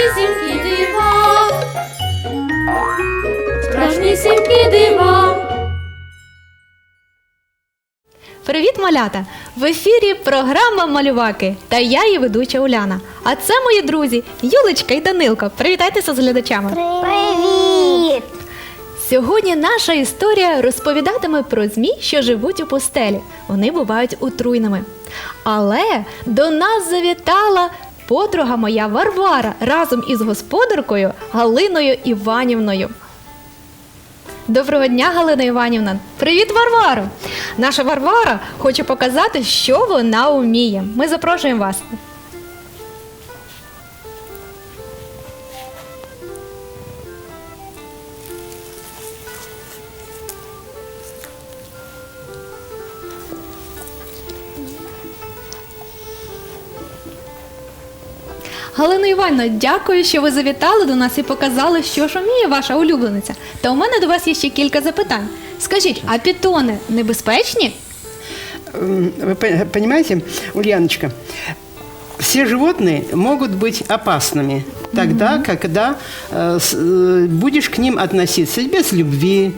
страшнісінькі дива. Страшнісінькі дива. Привіт, малята! В ефірі програма Малюваки та я її ведуча Уляна. А це мої друзі Юлечка і Данилко. Привітайтеся з глядачами. Привіт! Сьогодні наша історія розповідатиме про змій, що живуть у пустелі. Вони бувають отруйними. Але до нас завітала подруга моя Варвара разом із господаркою Галиною Іванівною. Доброго дня, Галина Іванівна. Привіт, Варваро! Наша Варвара хоче показати, що вона вміє. Ми запрошуємо вас. Галина Івановна, дякую, що ви завітали до нас і показали, що ж вміє ваша улюблениця. Та у мене до вас є ще кілька запитань. Скажіть, а пітони небезпечні? М, Вы пон- понимаете, Ульяночка, все животные могут быть опасными тогда, когда э, с- э, будешь к ним относиться без любви,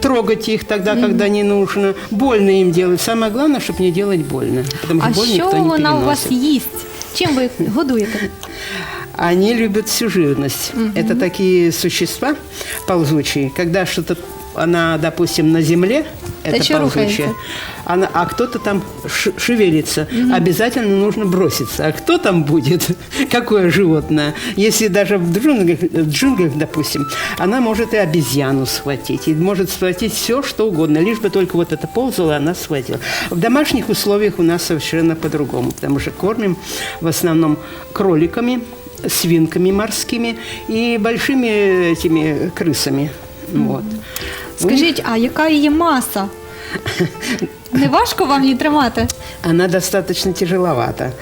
трогать их тогда, когда не нужно, больно им делать. Самое главное, чтобы не делать больно, потому что А боль що никто не вона у вас переносит. Їсть? вы їх? Они любят всю живность. Это такие существа ползучие, когда что-то она, допустим, на земле, это ползучее, рухается? она, а кто-то там шевелится, обязательно нужно броситься. А кто там будет? Какое животное? Если даже в джунглях, в джунглях, допустим, она может и обезьяну схватить, и может схватить все, что угодно, лишь бы только вот это ползало, она схватила. В домашних условиях у нас совершенно по-другому, потому что кормим в основном кроликами, свинками морскими и большими этими крысами. Вот. Скажіть, а яка її маса? Не важко вам її тримати? Она достаточно тяжеловата,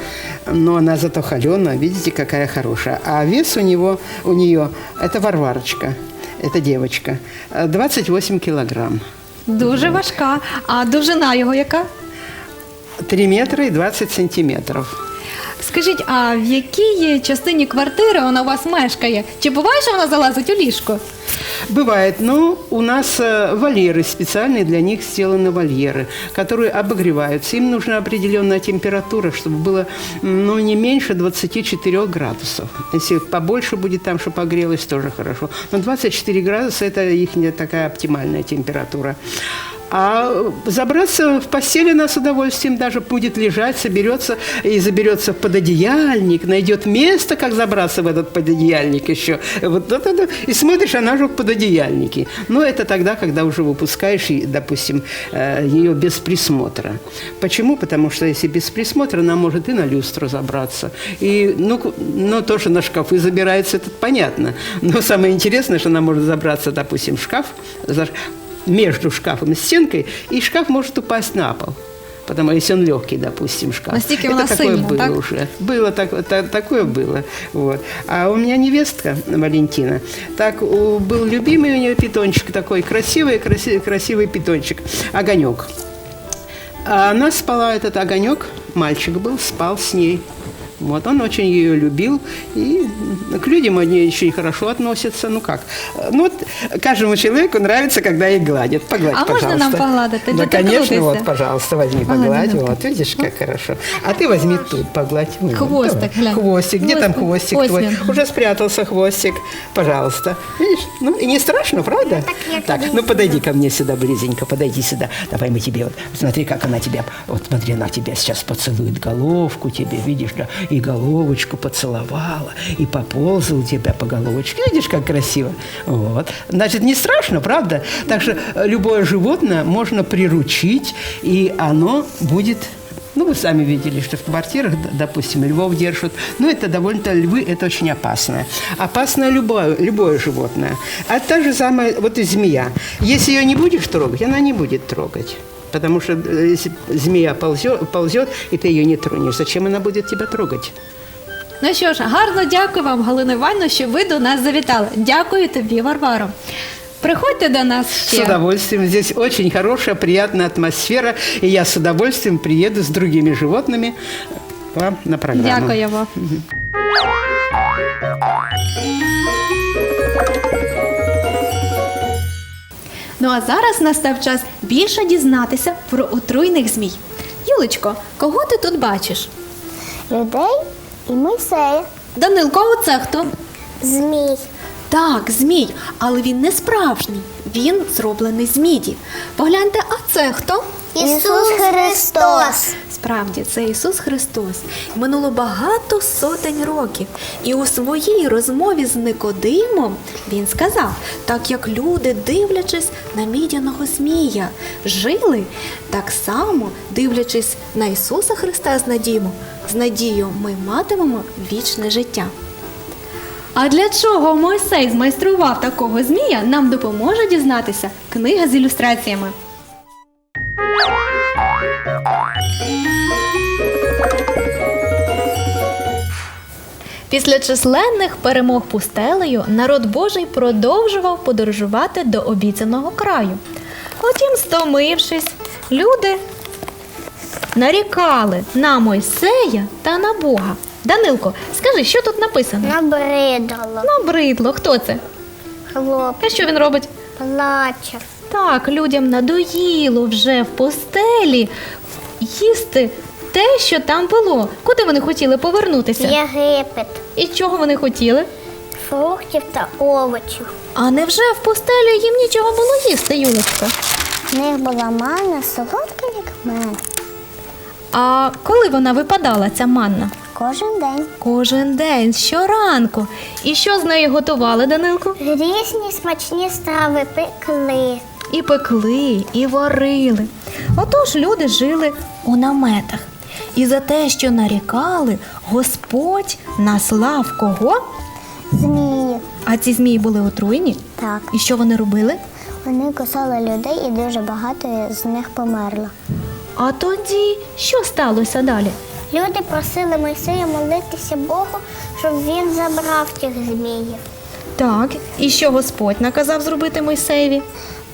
но она зато холеная, видите, какая хорошая. А вес у него, у нее, это Варварочка, это девочка, э, 28 килограмм. Дуже важка. А довжина його яка? 3 метра и 20 сантиметров. Скажіть, а в якій частині квартири вона у вас мешкає? Чи буває, що вона залазить у ліжко? Бывает, но у нас э, вольеры, специальные для них сделаны вольеры, которые обогреваются. Им нужна определенная температура, чтобы было м, ну, не меньше 24 градусов. Если побольше будет там, чтобы погрелось, тоже хорошо. Но 24 градуса – это их такая оптимальная температура. А забраться в постель она с удовольствием даже будет лежать, соберется и заберется в пододеяльник, найдет место, как забраться в этот пододеяльник еще. Вот это, да. И смотришь, она уже в пододеяльнике. Но это тогда, когда уже выпускаешь, допустим, э, ее без присмотра. Почему? Потому что если без присмотра, она может и на люстру забраться. И, ну, к- ну, то, что на шкафы забирается, это понятно. Но самое интересное, что она может забраться, допустим, в шкаф, между шкафом и стенкой, и шкаф может упасть на пол. Потому если он легкий, допустим, шкаф. Настолько Это она такое сильная, было так? уже. Было так, та- такое было. Вот. А у меня невестка Валентина, так у- был любимый у нее питончик такой, красивый, красивый, красивый питончик, огонек. А она спала, этот огонек, мальчик был, спал с ней. Вот, он очень ее любил, и к людям они очень хорошо относятся. Ну как? Ну вот каждому человеку нравится, когда их гладят. Погладь, А можно пожалуйста. нам погладить? Да, конечно, вот, пожалуйста, возьми, Погладь. Вот, видишь, как хорошо. А ты возьми тут, погладь. Ну, Хвостик, давай. глянь. Хвостик, где там Хвостик. хвостик Ось твой? Уже спрятался хвостик. Пожалуйста. Видишь? Ну, и не страшно, правда? так я Так, тебе ну подойди ко мне сюда близенько, подойди сюда. Давай мы тебе вот, смотри, как она тебя, вот смотри, она тебя сейчас поцелует головку тебе, видишь, да, и головочку поцеловала, и поползал тебя по головочке. Видишь, как красиво? Вот. Значит, не страшно, правда? Так что э, любое животное можно приручить, и оно будет Ну, вы сами видели, что в квартирах, допустим, львов держат. Но это довольно-то львы, это очень опасно. Опасно любое, любое животное. А та же самая, вот и змея. Если ее не будешь трогать, она не будет трогать. Потому что э, если змея ползет, ползет, и ты ее не тронешь, зачем она будет тебя трогать? Ну що ж, гарно дякую вам, Галина Івановна, що ви до нас завітали. Дякую тобі, Варваро. Приходьте до нас С ще. удовольствием. Здесь очень хорошая, приятная атмосфера. И я с удовольствием приеду с другими животными к вам на программу. Дякую вам. Ну а зараз настав час більше дізнатися про отруйних змій. Юлечко, кого ти тут бачиш? Людей і Мойсея. Данилко, а оце хто? Змій. Так, змій, але він не справжній. Він зроблений з міді. Погляньте, а це хто? Ісус Христос. Справді, це Ісус Христос. Минуло багато сотень років. І у своїй розмові з Никодимом він сказав: так як люди, дивлячись на мідяного змія, жили, так само, дивлячись на Ісуса Христа з надією, з надією ми матимемо вічне життя. А для чого Мойсей змайстрував такого змія, нам допоможе дізнатися книга з ілюстраціями. Після численних перемог пустелею народ Божий продовжував подорожувати до обіцяного краю. Потім, стомившись, люди нарікали на Мойсея та на Бога. Данилко, скажи, що тут написано? Набридало. Набридло, хто це? Хлоп А що він робить? плаче. Так, людям надоїло вже в постелі їсти те, що там було. Куди вони хотіли повернутися? Єгипет. І чого вони хотіли? Фруктів та овочів. А невже в постелі їм нічого було їсти, Юлечка? В них була манна солодка, як мед. А коли вона випадала, ця манна? Кожен день. Кожен день, щоранку. І що з нею готували, Данилко? Різні смачні страви пекли. І пекли, і варили. Отож люди жили у наметах. І за те, що нарікали, Господь наслав кого? Змії. А ці змії були отруйні. Так. І що вони робили? Вони кусали людей і дуже багато з них померло. А тоді що сталося далі? Люди просили Мойсея молитися Богу, щоб він забрав тих зміїв. Так, і що Господь наказав зробити Мойсеєві?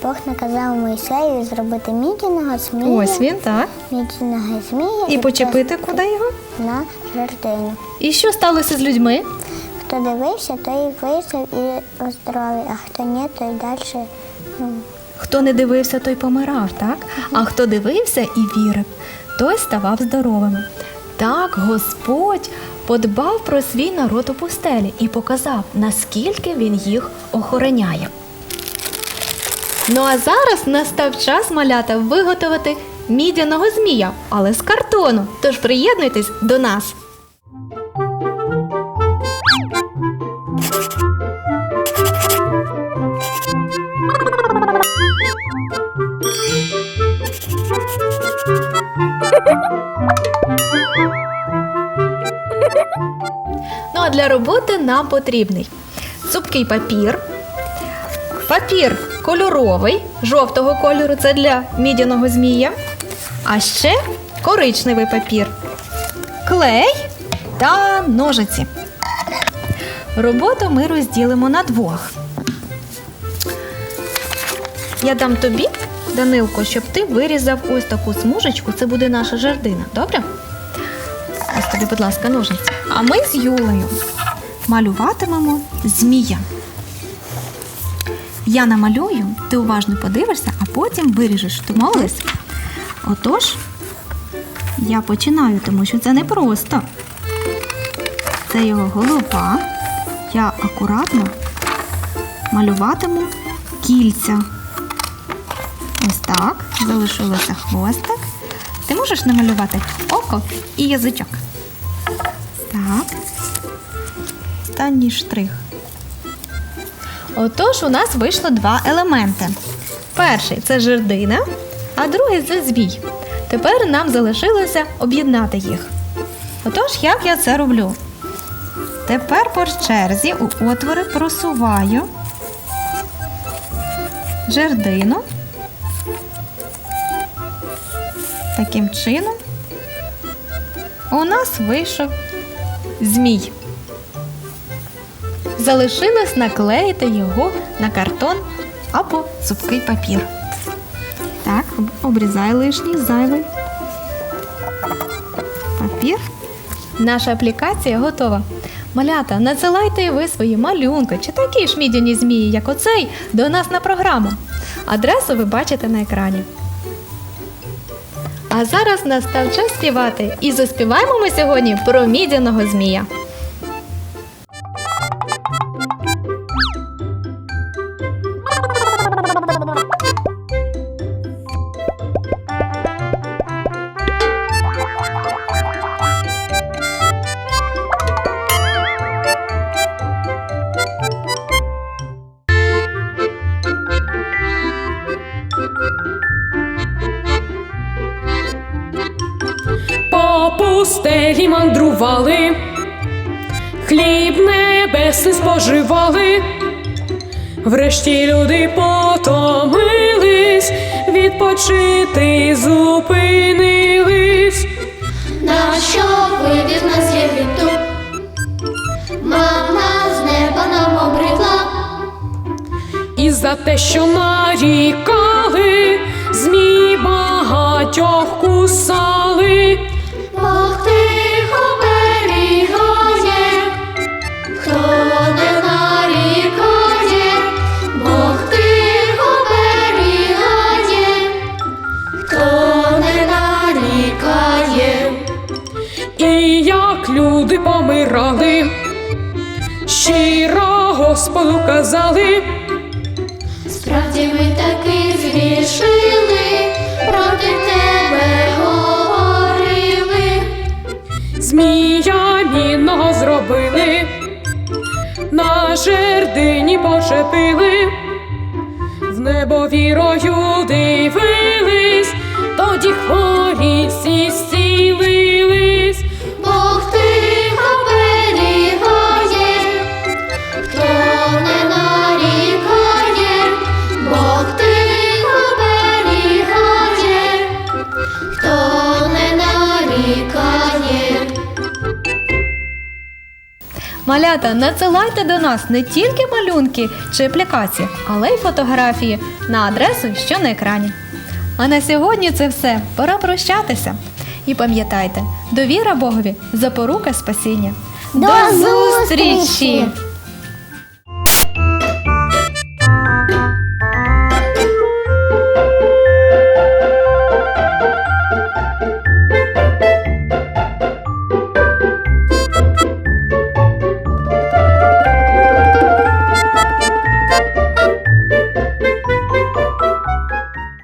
Бог наказав Мойсею зробити мідяного змія. Ось він, так. Мідяного змія І почепити куди його? на жердину. І що сталося з людьми? Хто дивився, той вижив і оздоровий, а хто ні, той далі. Ну, Хто не дивився, той помирав, так? А хто дивився і вірив, той ставав здоровим. Так Господь подбав про свій народ у пустелі і показав, наскільки він їх охороняє. Ну а зараз настав час малята виготовити мідяного змія, але з картону. Тож приєднуйтесь до нас. Ну а для роботи нам потрібний цупкий папір, папір кольоровий, жовтого кольору це для мідяного змія, а ще коричневий папір, клей та ножиці. Роботу ми розділимо на двох. Я дам тобі, Данилко, щоб ти вирізав ось таку смужечку. Це буде наша жердина. Добре? Ось тобі, будь ласка, ножниці. А ми з Юлею малюватимемо змія. Я намалюю, ти уважно подивишся, а потім виріжеш. Домовились? Отож, я починаю, тому що це непросто. Це його голова. Я акуратно малюватиму кільця. Ось так. Залишилося хвостик. Ти можеш намалювати око і язичок. Так. Останній штрих. Отож, у нас вийшло два елементи. Перший це жердина, а другий це звій. Тепер нам залишилося об'єднати їх. Отож, як я це роблю? Тепер по черзі у отвори просуваю жердину. Таким чином у нас вийшов змій. Залишилось наклеїти його на картон або цупкий папір. Так, обрізай лишній зайвий папір. Наша аплікація готова. Малята, надсилайте ви свої малюнки чи такі ж мідяні змії, як оцей, до нас на програму. Адресу ви бачите на екрані. А зараз настав час співати. І заспіваємо ми сьогодні про мідяного змія. Мандрували, хліб небесний споживали. Врешті люди потомились, відпочити зупинились. На що вивів нас Єгипту? Мама з неба нам обридла. І за те, що нарікали, змій багатьох кусали. Господу казали. Справді ми таки згрішили, проти тебе говорили. Змія мінного зробили, на жердині почепили, в небо вірою дивились, тоді хворі всі Малята, надсилайте до нас не тільки малюнки чи аплікації, але й фотографії на адресу, що на екрані. А на сьогодні це все. Пора прощатися. І пам'ятайте, довіра Богові запорука спасіння. До зустрічі!